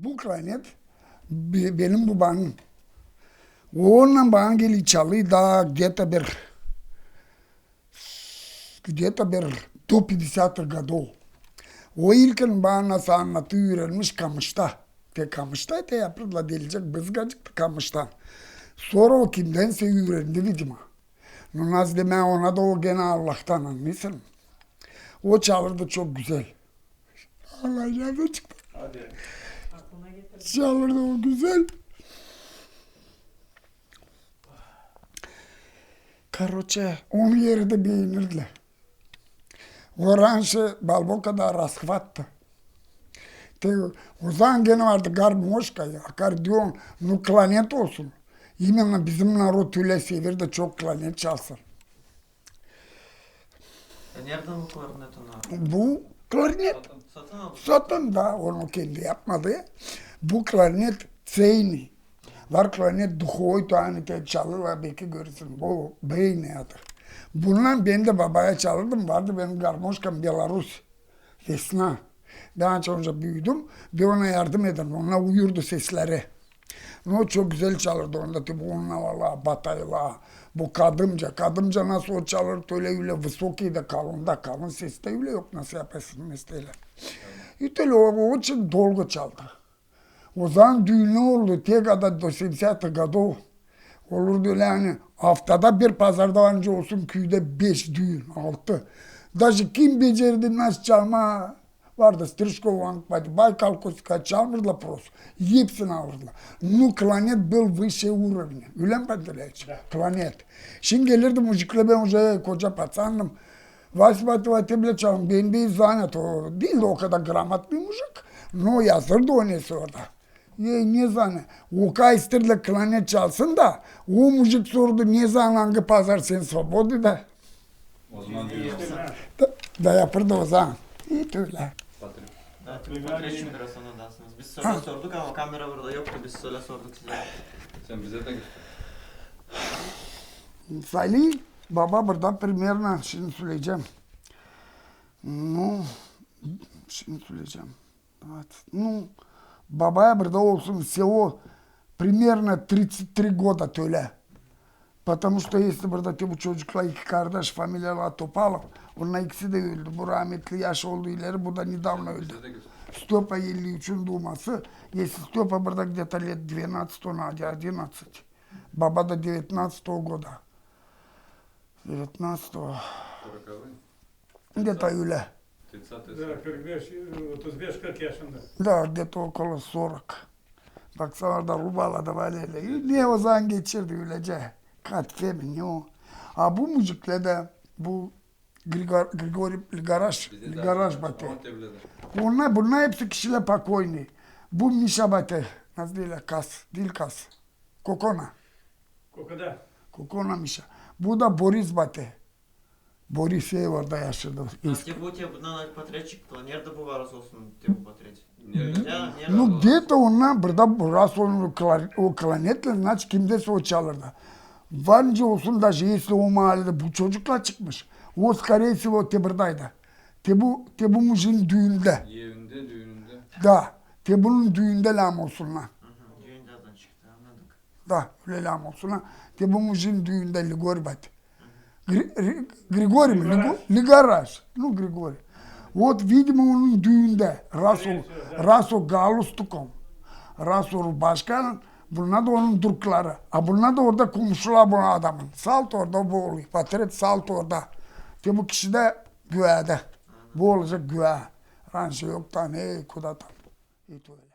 Bu klarnet be- benim babanın. Onunla bana geli çalıyor da где-то bir где-то bir до 50 годов. O ilkin bana nasıl anlatıyor öğrenmiş Kamış'ta. Te Kamış'ta te yapırla delice bızgacıktı Kamış'tan. Sonra o kimdense öğrendi vidima. Nunaz deme ona da o gene Allah'tan anlıyorsun. O çalırdı çok güzel. Allah yanına çıktı. Hadi. Çalırdı o güzel. Короче, onun yeri de beğenirdiler. Oranşı balbokada rasvattı. Te, o zaman gene vardı garmoşka ya, akordeon, ну klarnet olsun. Именно bizim narod öyle sever de çok klarnet çalsın. E nereden bu klarnet onu? Bu klarnet Satın, satın aldın. Zaten da onu kendi yapmadı. Bu klarnet Seyni. Var klarnet duhoy tuhanete çalırlar belki görürsün. O beyniyadır. Bundan ben de babaya çalırdım. Vardı benim garmoşkam Belarus. Vesna. Daha sonra büyüdüm. Bir ona yardım ederdim. Ona uyurdu sesleri. No çok güzel çalırdı onda tabi onunla valla batayla. Bu kadımca. Kadımca nasıl o çalır öyle öyle visoki de kalın da kalın ses de öyle yok nasıl yapasın mesleğiyle. Evet. İşte o, o için dolgu çaldı. O zaman düğünü oldu tek adet do 70 годов. Olurdu öyle hani haftada bir pazarda önce olsun köyde beş düğün, altı. Даже kim becerdi nasıl çalma vardı Стрижкова, Baykal Kosika çalmırdılar pros. Hepsini alırdılar. Ну, кланет был выше уровня. Öyle mi Пантелеич? Кланет. Şimdi gelirdi müzikle ben hoca koca patsandım. Vasıfatı bile çalın. Ben bir zannet o. Değil de o kadar gramat bir müzik. No yazırdı o nesi orada. Ye, ne zannet? O kayıstırla klanet çalsın da o müzik sordu ne zaman hangi pazar sen svobodi da. O zaman İyi diyorsun. yapsın. Da, da yapırdı o zaman. İyi öyle. Patrik. Evet, Patreşim biraz sana dersiniz. Biz söyle sorduk ama kamera burada yoktu. Biz söyle sorduk size. Sen bize de göster. Salih, baba burada примерно şimdi söyleyeceğim. Ну, şimdi söyleyeceğim. Evet. Ну, burada olsun всего примерно 33 года öyle. Потому что если burada bu çocuklar iki kardeş familyalar Topalov, onlar ikisi de öldü. Bu rahmetli yaş oldu ileri, bu da недавно öldü. Степа 53'ün doğması. Если Степа burada где-то лет 12, он 11. Baba da 19 года. 19 Сороковой. где-то öyle. 30 Да, 45, 35-40 yaşında. Da где-то около 40. Baksana orada Rubala da var öyle. Niye o zaman geçirdi öylece? Kat femini o. Ha bu müzikle de bu Grigor, Grigori Garaj, Bize de Garaj Batı. Ama tebrik Bunlar, bunlar hepsi kişiyle pakvoyni. Bu Mişa Batı. Nasıl değil kas, dil kas. Kokona. Kokuda. Kokona Mişa. Bu da Boris Batı. Boris Ev orada yaşadı. Eski. Те bu те bundan patreçik to. Nerede bu varas olsun te bu patreçik? Nerede? Ya nerede? Ну, где-то onlar burada burası onun kla- o klanetle значит kimdese o çalırdı. Vanca olsun da если o mahallede bu çocukla çıkmış. O скорее всего te buradaydı. Te bu, te bu mujin düğünde. Evinde, düğününde. Da. Te bunun düğünde lam olsun lan. Hı hı, Düğünden çıktı anladık. Da. Öyle lam olsun lan. Te bu mujin düğünde Ligori bat. Gri- Ri- Grigori mi? Ligo- Ligaraj. Ну, Grigori. Вот, видимо, onun düğünde. Raso, Raso Galustukom. Raso başkan. Bunlar da onun durkları. Ha bunlar da orada komşular bu adamın. Salt orada bu oluyor. Patret salt orada. Te bu kişi de güvede. Bu olacak güve. Ranşı yok da ne kudatan. İyi öyle.